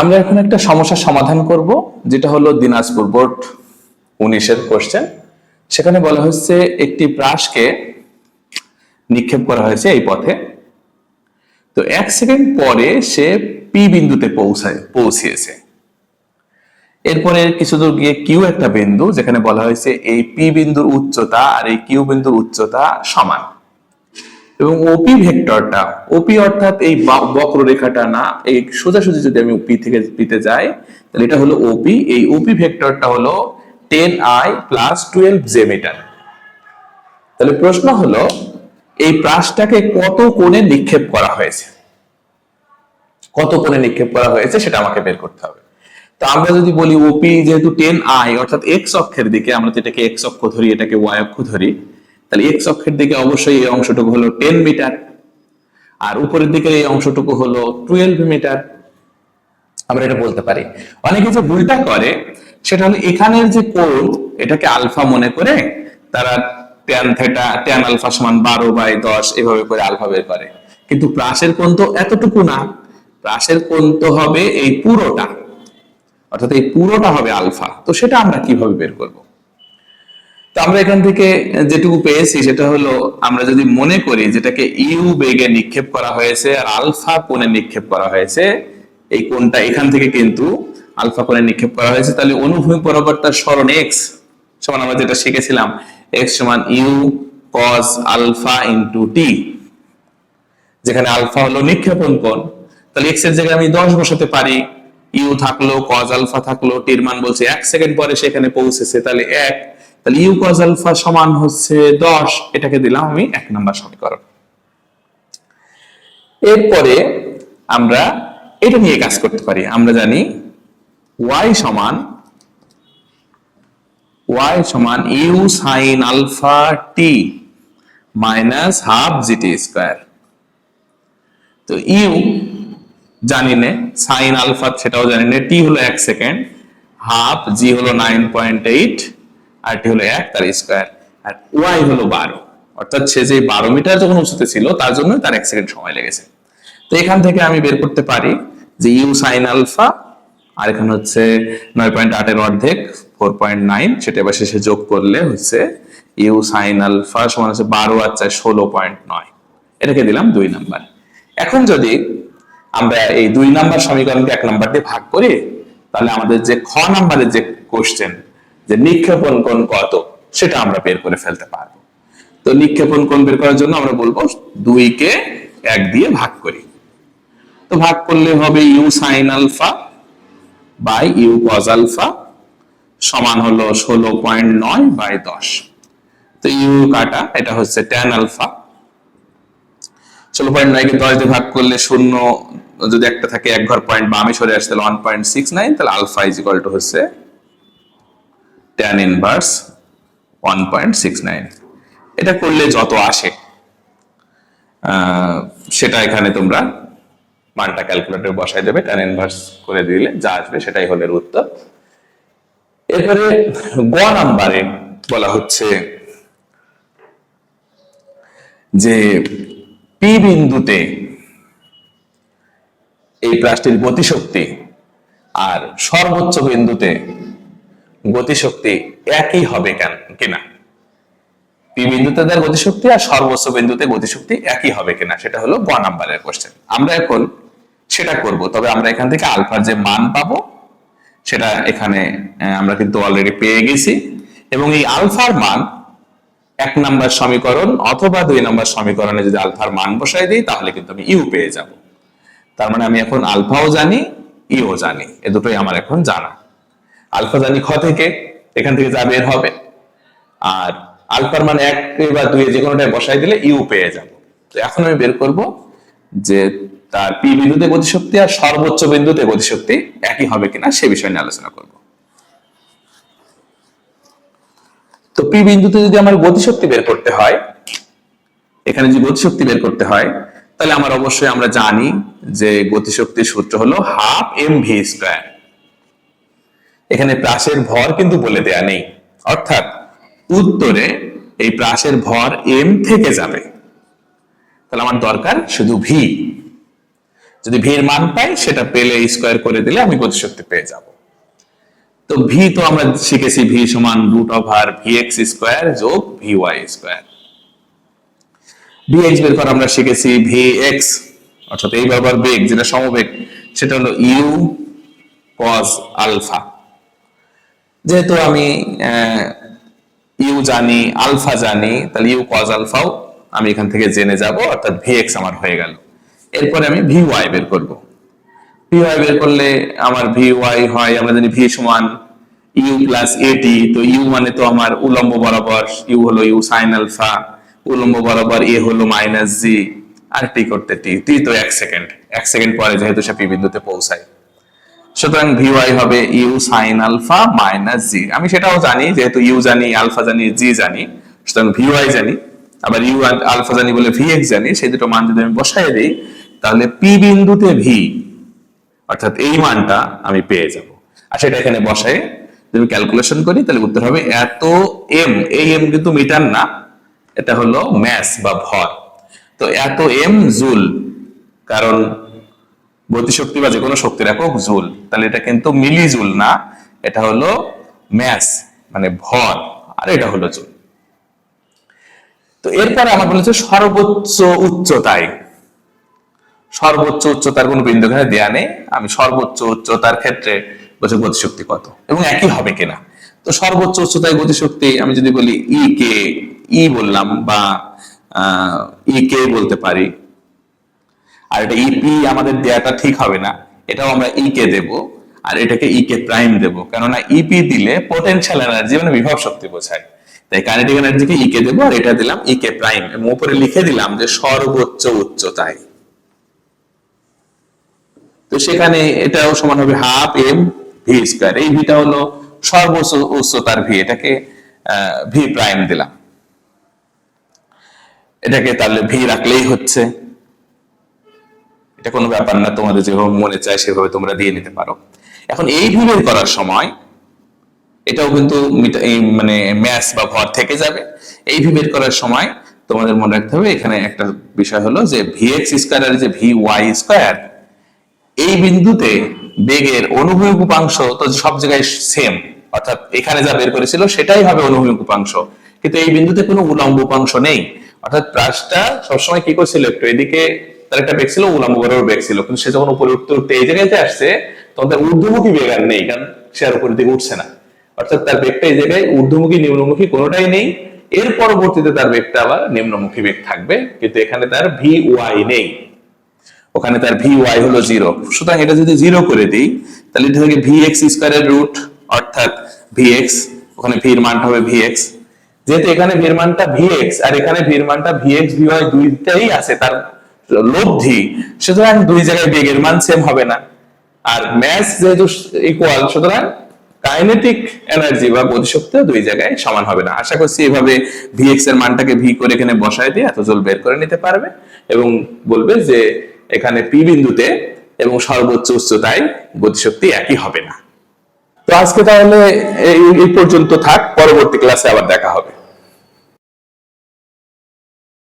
আমরা এখন একটা সমস্যার সমাধান করব, যেটা হলো দিনাজপুর বোর্ড উনিশের কোশ্চেন সেখানে বলা হচ্ছে একটি ব্রাশকে নিক্ষেপ করা হয়েছে এই পথে। তো এক সেকেন্ড পরে সে পি বিন্দুতে পৌঁছায়, পৌঁছিয়েছে। এরপরে কিছু দূর গিয়ে কিউ একটা বিন্দু, যেখানে বলা হয়েছে এই পি বিন্দুর উচ্চতা আর এই কিউ বিন্দুর উচ্চতা সমান। এবং ওপি ভেক্টরটা ওপি অর্থাৎ এই বক্ররেখাটা না, এই সোজাসুজি যদি আমি পি থেকে পিতে যাই, তাহলে এটা হলো ওপি এই ওপি ভেক্টরটা হলো ten i plus twelve j metre. তাহলে প্রশ্ন হলো, এই প্রাসটাকে কত কোণে নিক্ষেপ করা হয়েছে? কত কোণে নিক্ষেপ করা হয়েছে সেটা আমাকে বের করতে হবে। তো আমরা যদি বলি ওপি যেহেতু টেন আই, অর্থাৎ এক্স অক্ষের দিকে, আমরা তো এটাকে এক্স অক্ষ ধরি, এটাকে ওয়াই অক্ষ ধরি তাহলে এক্স অক্ষের দিকে অবশ্যই এই অংশটুকু হলো টেন মিটার আর উপরের দিকের এই অংশটুকু হলো টুয়েলভ মিটার আমরা এটা বলতে পারি। অনেকে যে ভুলটা করে, সেটা হলো এখানের যে কোণ, এটাকে আলফা মনে করে তারা ট্যান থেটা ট্যান আলফা সমান বারো বাই দশ এভাবে করে আলফা বের করে। কিন্তু প্রাসের কোণ তো এতটুকু না। প্রাসের কোণ তো হবে এই পুরোটা। অর্থাৎ এই পুরোটা হবে আলফা। তো সেটা আমরা কীভাবে বের করব? আমরা এখান থেকে যেটুকু পেয়েছি সেটা হলো, আমরা যদি মনে করি যেটাকে ইউ বেগে নিক্ষেপ করা হয়েছে আর আলফা কোণে নিক্ষেপ করা হয়েছে, এই কোণটা এখান থেকে কিন্তু আলফা কোণে নিক্ষেপ করা হয়েছে। তাহলে অনুভূমি বরাবর তার স্মরণ এক্স সমান আমরা যেটা শিখেছিলাম এক্স সমান u cos alpha into t, যেখানে আলফা হলো নিক্ষেপণ কোণ। তাহলে এক্সের জায়গায় আমি দশ বসাতে পারি, ইউ থাকল কজ আলফা থাকল, টির মান বলছে এক সেকেন্ড পরে সেখানে পৌঁছেছে, তাহলে এক তাহলে ইউ কজ আলফা সমান হচ্ছে দশ, এটাকে দিলাম আমি এক নাম্বার সমীকরণ। এরপরে আমরা এটা নিয়ে কাজ করতে পারি। আমরা জানি y সমান y সমান u sine alpha t minus half g t square তো ইউ জানি নে সাইন আলফা সেটাও জানি নে টি হলো এক সেকেন্ড হাফ জি হলো নাইন পয়েন্ট এইট আর টি হলো এক, তার স্কোয়ার আর ওয়াই হলো বারো। অর্থাৎ সে যে বারো মিটার যখন উঁচুতে ছিল, তার জন্য তার এক সেকেন্ড সময় লেগেছে। তো এখান থেকে আমি বের করতে পারি যে ইউ সাইন আলফা আর এখানে হচ্ছে নয় পয়েন্ট আটের অর্ধেক ফোর পয়েন্ট নাইন সেটা এবার শেষে যোগ করলে হচ্ছে ইউ সাইন আলফা সমান হচ্ছে বারো আর চার ষোলো পয়েন্ট নয়। এটাকে দিলাম দুই নাম্বার এখন যদি আমরা এই দুই নাম্বার সমীকরণকে এক নাম্বার দিয়ে ভাগ করি, তাহলে আমাদের যে খ নাম্বারের যে কোশ্চেন যে নিক্ষেপণ কোণ কত, সেটা আমরা বের করে ফেলতে পারব। তো নিক্ষেপণ কোণ বের করার জন্য আমরা বলব দুইকে এক দিয়ে ভাগ করি। তো ভাগ করলে হবে u sine alpha by u cos alpha সমান হলো ষোলো পয়েন্ট নয় বাই দশ। তো ইউ কাটা, এটা হচ্ছে ট্যান আলফা। ষোলো পয়েন্ট নয়কে দশ দিয়ে ভাগ করলে শূন্য, যদি একটা থাকে এক ঘর পয়েন্ট বামে সরে আসে, তাহলে ওয়ান পয়েন্ট সিক্স নাইন তাহলে আলফা ইজ ইকাল টু হচ্ছে tan inverse one point six nine এটা করলে যত আসে সেটা এখানে তোমরা মানটা ক্যালকুলেটরে বসাই দেবে ট্যান ইনভার্স করে দিলে যা আসবে সেটাই হলো এর উত্তর। এরপরে গ নাম্বারে বলা হচ্ছে যে পি বিন্দুতে এই প্রাচটির গতিশক্তি আর সর্বোচ্চ বিন্দুতে গতিশক্তি একই হবে কেন, কিনা? পি বিন্দুতে দেওয়ার গতিশক্তি আর সর্বোচ্চ বিন্দুতে গতিশক্তি একই হবে কিনা, সেটা হলো গ নাম্বারের কোশ্চেন আমরা এখন সেটা করব, তবে আমরা এখান থেকে আলফার যে মান পাবো, সেটা এখানে আমরা কিন্তু অলরেডি পেয়ে গেছি। এবং এই আলফার মান এক নাম্বার সমীকরণ অথবা দুই নাম্বার সমীকরণে যদি আলফার মান বসাই দিই, তাহলে কিন্তু আমি ইউ পেয়ে যাব। তার মানে আমি এখন আলফাও জানি ইও জানি, এ দুটোই আমার এখন জানা। আলফা জানি খ থেকে এখান থেকে যা বের হবে। আর আলফার মান এক বা দুই যে কোনোটায় বসাই দিলে ইউ পেয়ে যাব। তো এখন আমি বের করব যে তার পি বিন্দুতে গতিশক্তি আর সর্বোচ্চ বিন্দুতে গতিশক্তি একই হবে কিনা সে বিষয় নিয়ে আলোচনা করব। তো পি বিন্দুতে যদি আমার গতিশক্তি বের করতে হয়, এখানে যদি গতিশক্তি বের করতে হয়, তাহলে আমার অবশ্যই আমরা জানি যে গতিশক্তির সূত্র হলো হাফ এম ভি স্কোয়ার। এখানে প্রাসের ভর কিন্তু বলে দেয়া নেই। অর্থাৎ উত্তরে এই প্রাসের ভর এম থেকে যাবে। তাহলে আমার দরকার শুধু ভি যদি ভি এর মান পাই, সেটা পেলে স্কোয়ার করে দিলে আমি গতিশক্তি পেয়ে যাব। তো ভি তো আমরা শিখেছি ভি সমান root over v x square যোগ v y square v x বের করা আমরা শিখেছি ভি এক্স অর্থাৎ এই বরাবর বেগ, যেটা সমবেগ, সেটা হলো ইউ কজ আলফা যেহেতু আমি ইউ জানি, আলফা জানি, তাহলে ইউ কজ আলফাও আমি এখান থেকে জেনে যাব, অর্থাৎ ভি এক্স আমার হয়ে গেল। এরপরে আমি ভি ওয়াই বের করব। ভি ওয়াই বের করলে আমার ভি ওয়াই হয়, আমরা জানি ভি সমান ইউ প্লাস এটি তো ইউ মানে তো আমার উলম্ব বরাবর ইউ হলো ইউ সাইন আলফা, উলম্ব বরাবর এ হলো মাইনাস জি আর টি করতে টি টি তো এক সেকেন্ড এক সেকেন্ড পরে যেহেতু সে পি বিন্দুতে পৌঁছায়। সুতরাং ভিওয়াই হবে u sine alpha minus g আমি সেটাও জানি, যেহেতু ইউ জানি আলফা জানি জি জানি, সুতরাং ভিওয়াই জানি। আবার ইউ আলফা জানি বলে ভি এক্স জানি, সেই দুটো মান যদি আমি বসাই দিই, তাহলে পি বিন্দুতে ভি অর্থাৎ এই মানটা আমি পেয়ে যাব। আর সেটা এখানে বসাই, যদি ক্যালকুলেশন করি, তাহলে উত্তর হবে এত এম এই এম কিন্তু মিটার না, এটা হলো ম্যাস বা ভর। তো এত এম জুল কারণ গতিশক্তি বা যে কোনো শক্তির একক জুল, তাহলে এটা কিন্তু মিলি জুল না, এটা হলো ম্যাস মানে ভর, আর এটা হলো জুল। তো এরপরে আমার বলেছে সর্বোচ্চ উচ্চতায়। সর্বোচ্চ উচ্চতার কোন বিন্দু এখানে দেয়া নেই, আমি সর্বোচ্চ উচ্চতার ক্ষেত্রে বলছে গতিশক্তি কত, এবং একই হবে কিনা। তো সর্বোচ্চ উচ্চতায় গতিশক্তি, আমি যদি বলি ই কে ই বললাম বা ই কে বলতে পারি আর এটা ইপি আমাদের দেয়াটা ঠিক হবে না। এটাও আমরা ই কে দেব, আর এটাকে ই কে প্রাইম দেব। কেননা ইপি দিলে পোটেনশিয়াল এনার্জি মানে বিভব শক্তি বোঝায়। তাই কাইনেটিক এনার্জিকে ই কে দেবো, আর এটা দিলাম ই কে প্রাইম এবং উপরে লিখে দিলাম যে সর্বোচ্চ উচ্চতায়। তো সেখানে এটাও সমান হবে হাফ এম ভি স্কোয়ার এই ভিটা হলো সর্বোচ্চ উচ্চতার ভি এটাকে ভি প্রাইম দিলাম। এটাকে তাহলে ভি রাখলেই হচ্ছে। এটা কোনো ব্যাপার না, তোমাদের যেভাবে মনে চায় সেভাবে তোমরা দিয়ে নিতে পারো। এখন এই ভি বের করার সময় এটাও কিন্তু মানে ম্যাস বা ভর থেকে যাবে। এই ভি বের করার সময় তোমাদের মনে রাখতে হবে, এখানে একটা বিষয় হলো যে ভি এক্স স্কোয়ার আর যে ভি ওয়াই স্কোয়ার এই বিন্দুতে বেগের অনুভূমিক উপাংশ তো সব জায়গায় সেম অর্থাৎ এখানে যা বের করেছিল সেটাই হবে অনুভূমিক উপাংশ। কিন্তু এই বিন্দুতে কোনো উলম্ব উপাংশ নেই। অর্থাৎ প্রাসটা সবসময় কি করছিল, একটু এদিকে তার একটা বেগ ছিল উলম্ব বরাবর বেগ ছিল। কিন্তু সে যখন উপরে উঠতে উঠতে এই জায়গাতে আসছে, তখন তার ঊর্ধ্বমুখী বেগ আর নেই, কারণ সে আর উপরের দিকে উঠছে না। অর্থাৎ তার বেগটা এই জায়গায় ঊর্ধ্বমুখী, নিম্নমুখী কোনোটাই নেই। এর পরবর্তীতে তার বেগটা আবার নিম্নমুখী বেগ থাকবে, কিন্তু এখানে তার ভি ওয়াই নেই। ওখানে তার ভি ওয়াই হলো জিরো সুতরাং এটা যদি জিরো করে দিই, তাহলে এটা থেকে ভি এক্স স্কোয়ারের রুট অর্থাৎ ভি এক্স ওখানে ভির মানটা হবে ভি এক্স যেহেতু এখানে ভির মানটা ভি এক্স আর এখানে ভির মানটা ভি এক্স ভি ওয়াই দুইটাই আছে, তার লব্ধি, সুতরাং দুই জায়গায় বেগের মান সেম হবে না। আর ম্যাস যেহেতু ইকুয়াল সুতরাং কাইনেটিক এনার্জি বা গতিশক্তিও দুই জায়গায় সমান হবে না। আশা করছি এভাবে ভি এক্সের মানটাকে ভি করে এখানে বসায় দিয়ে এত জল বের করে নিতে পারবে এবং বলবে যে এখানে পি বিন্দুতে এবং সর্বোচ্চ উচ্চতায় গতিশক্তি একই হবে না। তো আজকে তাহলে এই পর্যন্ত থাক, পরবর্তী ক্লাসে আবার দেখা হবে।